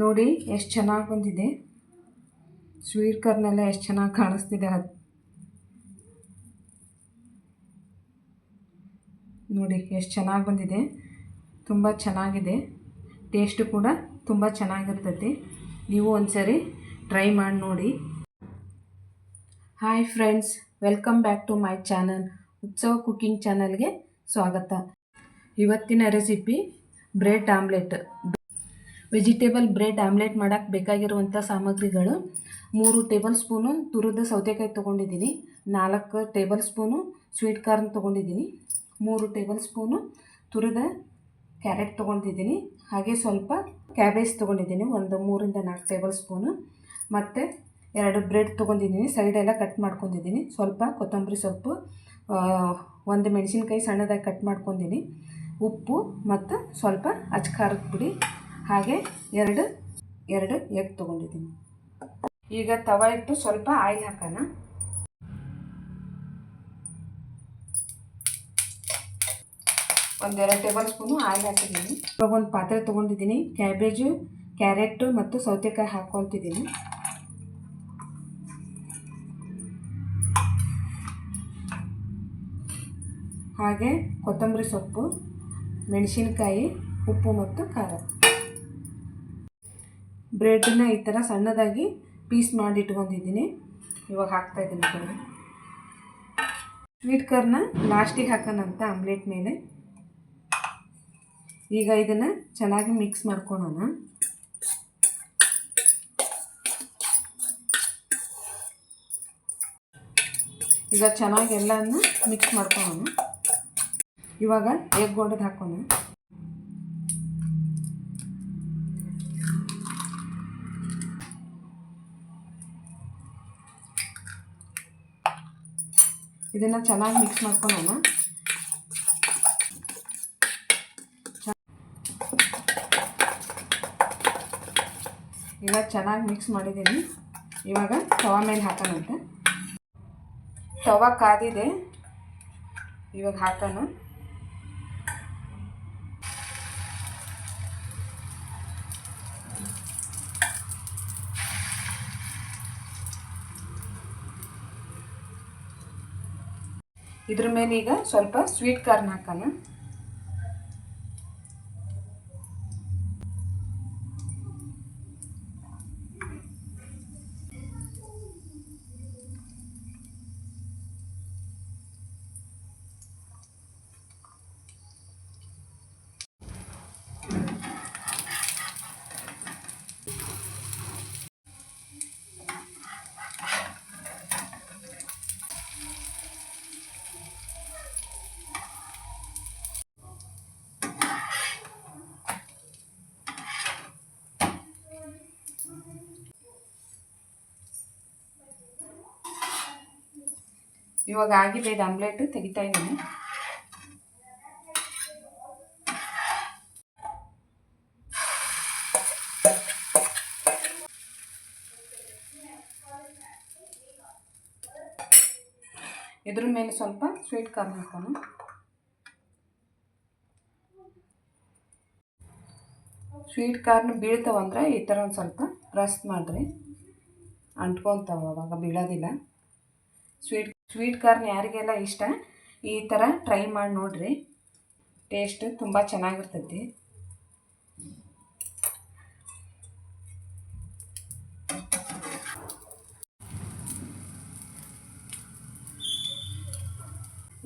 ನೋಡಿ ಎಷ್ಟು ಚೆನ್ನಾಗಿ ಬಂದಿದೆ. ಸ್ವೀಟ್ ಕಾರ್ನೆಲ್ಲ ಎಷ್ಟು ಚೆನ್ನಾಗಿ ಕಾಣಿಸ್ತಿದೆ ಅದು. ನೋಡಿ ಎಷ್ಟು ಚೆನ್ನಾಗಿ ಬಂದಿದೆ. ತುಂಬ ಚೆನ್ನಾಗಿದೆ. ಟೇಸ್ಟು ಕೂಡ ತುಂಬ ಚೆನ್ನಾಗಿರ್ತೈತಿ. ನೀವು ಒಂದ್ಸರಿ ಟ್ರೈ ಮಾಡಿ ನೋಡಿ. Hi friends welcome back to my channel Utsava cooking ಚಾನಲ್ಗೆ ಸ್ವಾಗತ. ಇವತ್ತಿನ recipe bread omelette vegetable bread, omelette ಮಾಡೋಕ್ಕೆ ಬೇಕಾಗಿರುವಂಥ ಸಾಮಗ್ರಿಗಳು. ಮೂರು ಟೇಬಲ್ ಸ್ಪೂನು ತುರಿದ ಸೌತೆಕಾಯಿ ತೊಗೊಂಡಿದ್ದೀನಿ. ನಾಲ್ಕು ಟೇಬಲ್ ಸ್ಪೂನು ಸ್ವೀಟ್ ಕಾರ್ನ್ ತೊಗೊಂಡಿದ್ದೀನಿ. ಮೂರು ಟೇಬಲ್ ಸ್ಪೂನು ತುರಿದ ಕ್ಯಾರೆಟ್ ತೊಗೊಂಡಿದ್ದೀನಿ. ಹಾಗೆ ಸ್ವಲ್ಪ ಕ್ಯಾಬೇಜ್ ತೊಗೊಂಡಿದ್ದೀನಿ. ಒಂದು ಮೂರಿಂದ ನಾಲ್ಕು ಟೇಬಲ್ ಸ್ಪೂನು. ಮತ್ತು ಎರಡು ಬ್ರೆಡ್ ತೊಗೊಂಡಿದ್ದೀನಿ. ಸೈಡೆಲ್ಲ ಕಟ್ ಮಾಡ್ಕೊಂಡಿದ್ದೀನಿ. ಸ್ವಲ್ಪ ಕೊತ್ತಂಬರಿ ಸೊಪ್ಪು ಒಂದು ಮೆಣಸಿನ್ಕಾಯಿ ಸಣ್ಣದಾಗಿ ಕಟ್ ಮಾಡ್ಕೊಂಡಿದ್ದೀನಿ. ಉಪ್ಪು ಮತ್ತು ಸ್ವಲ್ಪ ಅಚ್ಕಾರದ ಪುಡಿ. ಹಾಗೆ ಎರಡು ಎರಡು ಎಗ್ ತೊಗೊಂಡಿದ್ದೀನಿ. ಈಗ ತವ ಇಟ್ಟು ಸ್ವಲ್ಪ ಆಯಿಲ್ ಹಾಕೋಣ. ಒಂದೆರಡು ಟೇಬಲ್ ಸ್ಪೂನು ಆಯಿಲ್ ಹಾಕಿದ್ದೀನಿ. ಇವಾಗ ಒಂದು ಪಾತ್ರೆ ತೊಗೊಂಡಿದ್ದೀನಿ. ಕ್ಯಾಬೇಜು, ಕ್ಯಾರೆಟು ಮತ್ತು ಸೌತೆಕಾಯಿ ಹಾಕ್ಕೊತಿದ್ದೀನಿ ಹಾಗೆ ಕೊತ್ತಂಬರಿ ಸೊಪ್ಪು, ಮೆಣಸಿನಕಾಯಿ, ಉಪ್ಪು ಮತ್ತು ಖಾರ. ಬ್ರೆಡ್ನ ಈ ಥರ ಸಣ್ಣದಾಗಿ ಪೀಸ್ ಮಾಡಿ ಇಟ್ಕೊಂಡಿದ್ದೀನಿ. ಇವಾಗ ಹಾಕ್ತಾ ಇದ್ದೀನಿ ಕಡೆ ಸ್ವೀಟ್ ಕರ್ನ ಲಾಸ್ಟಿಗೆ ಹಾಕೋಣಂತ ಆಮ್ಲೆಟ್ ಮೇಲೆ. ಈಗ ಇದನ್ನು ಚೆನ್ನಾಗಿ ಮಿಕ್ಸ್ ಮಾಡ್ಕೊಳೋಣ. ಈಗ ಚೆನ್ನಾಗಿ ಎಲ್ಲವನ್ನು ಮಿಕ್ಸ್ ಮಾಡ್ಕೊಳೋಣ. ಇವಾಗ ಎಗ್ ಹೊಡೆದು ಹಾಕೋಣ. ಇದನ್ನು ಚೆನ್ನಾಗಿ ಮಿಕ್ಸ್ ಮಾಡ್ಕೊಳ್ಳೋಣ ಈಗ ಚೆನ್ನಾಗಿ ಮಿಕ್ಸ್ ಮಾಡಿದ್ದೀನಿ. ಇವಾಗ ತವ ಮೇಲೆ ಹಾಕೋಣಂತೆ. ತವ ಕಾದಿದೆ. ಇವಾಗ ಹಾಕೋಣ. ಇದ್ರ ಮೇಲೆ ಈಗ ಸ್ವಲ್ಪ ಸ್ವೀಟ್ ಕಾರ್ನ್ ಹಾಕೋಣ. ಇವಾಗ ಆಗಿದೆ, ಇದು ಆಮ್ಲೆಟ್ ತೆಗಿತಾ ಇದ್ದೀನಿ. ಇದ್ರ ಮೇಲೆ ಸ್ವಲ್ಪ ಸ್ವೀಟ್ ಕಾರ್ನ್ ಹಾಕೋಣ. ಸ್ವೀಟ್ ಕಾರ್ನ್ ಬೀಳ್ತಾವಂದ್ರೆ ಈ ಥರ ಒಂದು ಸ್ವಲ್ಪ ಪ್ರೆಸ್ ಮಾಡಿರಿ. ಅಂಟ್ಕೊತಾವ ಅವಾಗ ಬೀಳೋದಿಲ್ಲ. ಸ್ವೀಟ್ ಸ್ವೀಟ್ ಕಾರ್ನ್ ಯಾರಿಗೆಲ್ಲ ಇಷ್ಟ, ಈ ಥರ ಟ್ರೈ ಮಾಡಿ ನೋಡಿರಿ. ಟೇಸ್ಟ್ ತುಂಬ ಚೆನ್ನಾಗಿರ್ತೈತಿ.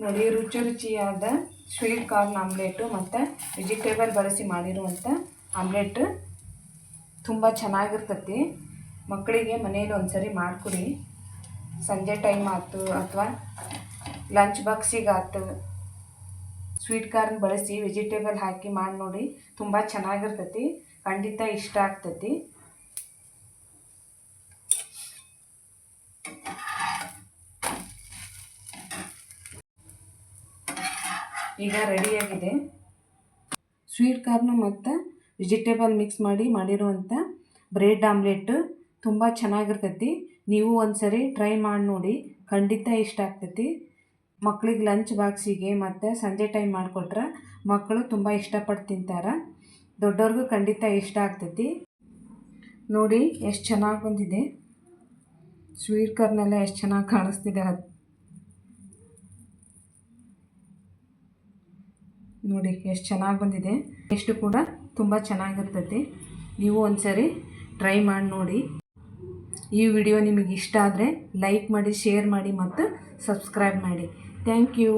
ನೋಡಿ, ರುಚಿ ರುಚಿಯಾದ ಸ್ವೀಟ್ ಕಾರ್ನ್ ಆಮ್ಲೆಟು ಮತ್ತು ವೆಜಿಟೇಬಲ್ ಬಳಸಿ ಮಾಡಿರುವಂಥ ಆಮ್ಲೆಟ್ ತುಂಬ ಚೆನ್ನಾಗಿರ್ತತಿ. ಮಕ್ಕಳಿಗೆ ಮನೇಲಿ ಒಂದ್ಸರಿ ಮಾಡಿಕೊಡಿ. ಸಂಜೆ ಟೈಮ್ ಆಯ್ತು ಅಥವಾ ಲಂಚ್ ಬಾಕ್ಸಿಗೆ ಆಯ್ತು. ಸ್ವೀಟ್ ಕಾರ್ನ್ ಬಳಸಿ ವೆಜಿಟೇಬಲ್ ಹಾಕಿ ಮಾಡಿ ನೋಡಿ, ತುಂಬ ಚೆನ್ನಾಗಿರ್ತೈತಿ, ಖಂಡಿತ ಇಷ್ಟ ಆಗ್ತೈತಿ. ಈಗ ರೆಡಿಯಾಗಿದೆ ಸ್ವೀಟ್ ಕಾರ್ನು ಮತ್ತು ವೆಜಿಟೇಬಲ್ ಮಿಕ್ಸ್ ಮಾಡಿ ಮಾಡಿರುವಂಥ ಬ್ರೆಡ್ ಆಮ್ಲೆಟ್ ತುಂಬ ಚೆನ್ನಾಗಿರ್ತೈತಿ. ನೀವು ಒಂದ್ಸರಿ ಟ್ರೈ ಮಾಡಿ ನೋಡಿ. ಖಂಡಿತ ಇಷ್ಟ ಆಗ್ತೈತಿ. ಮಕ್ಳಿಗೆ ಲಂಚ್ ಬಾಕ್ಸಿಗೆ ಮತ್ತು ಸಂಜೆ ಟೈಮ್ ಮಾಡಿಕೊಟ್ರೆ ಮಕ್ಕಳು ತುಂಬ ಇಷ್ಟಪಟ್ಟು ತಿಂತಾರೆ. ದೊಡ್ಡವ್ರಿಗೂ ಖಂಡಿತ ಇಷ್ಟ ಆಗ್ತೈತಿ. ನೋಡಿ ಎಷ್ಟು ಚೆನ್ನಾಗಿ ಬಂದಿದೆ. ಸ್ವೀಟ್ ಕಾರ್ನೆಲ್ಲ ಎಷ್ಟು ಚೆನ್ನಾಗಿ ಕಾಣಿಸ್ತಿದೆ ಅದು. ನೋಡಿ ಎಷ್ಟು ಚೆನ್ನಾಗಿ ಬಂದಿದೆ. ಎಷ್ಟು ಕೂಡ ತುಂಬ ಚೆನ್ನಾಗಿರ್ತೈತಿ. ನೀವು ಒಂದ್ಸರಿ ಟ್ರೈ ಮಾಡಿ ನೋಡಿ. ಈ ವಿಡಿಯೋ ನಿಮಗೆ ಇಷ್ಟ ಆದರೆ ಲೈಕ್ ಮಾಡಿ ಶೇರ್ ಮಾಡಿ ಮತ್ತು ಸಬ್ಸ್ಕ್ರೈಬ್ ಮಾಡಿ. Thank you.